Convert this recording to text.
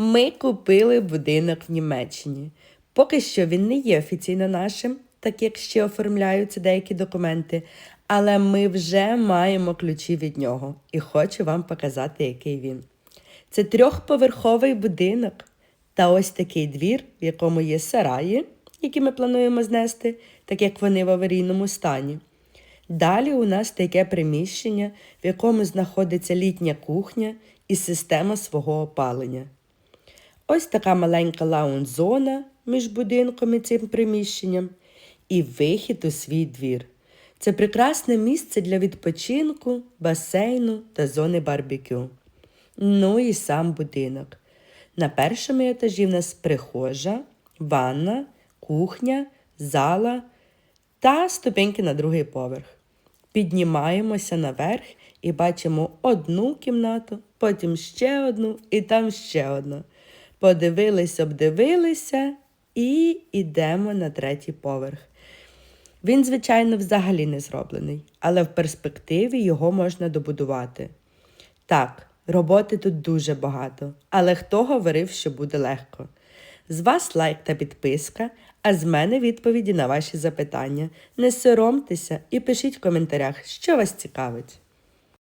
Ми купили будинок в Німеччині. Поки що він не є офіційно нашим, так як ще оформляються деякі документи, але ми вже маємо ключі від нього і хочу вам показати, який він. Це трьохповерховий будинок та ось такий двір, в якому є сараї, які ми плануємо знести, так як вони в аварійному стані. Далі у нас таке приміщення, в якому знаходиться літня кухня і система свого опалення. Ось така маленька лаунж-зона між будинком і цим приміщенням, і вихід у свій двір. Це прекрасне місце для відпочинку, басейну та зони барбекю. Ну і сам будинок. На першому етажі в нас прихожа, ванна, кухня, зала та ступеньки на другий поверх. Піднімаємося наверх і бачимо одну кімнату, потім ще одну і там ще одну. Подивились, обдивилися і йдемо на третій поверх. Він, звичайно, взагалі не зроблений, але в перспективі його можна добудувати. Так, роботи тут дуже багато, але хто говорив, що буде легко? З вас лайк та підписка, а з мене відповіді на ваші запитання. Не соромтеся і пишіть в коментарях, що вас цікавить.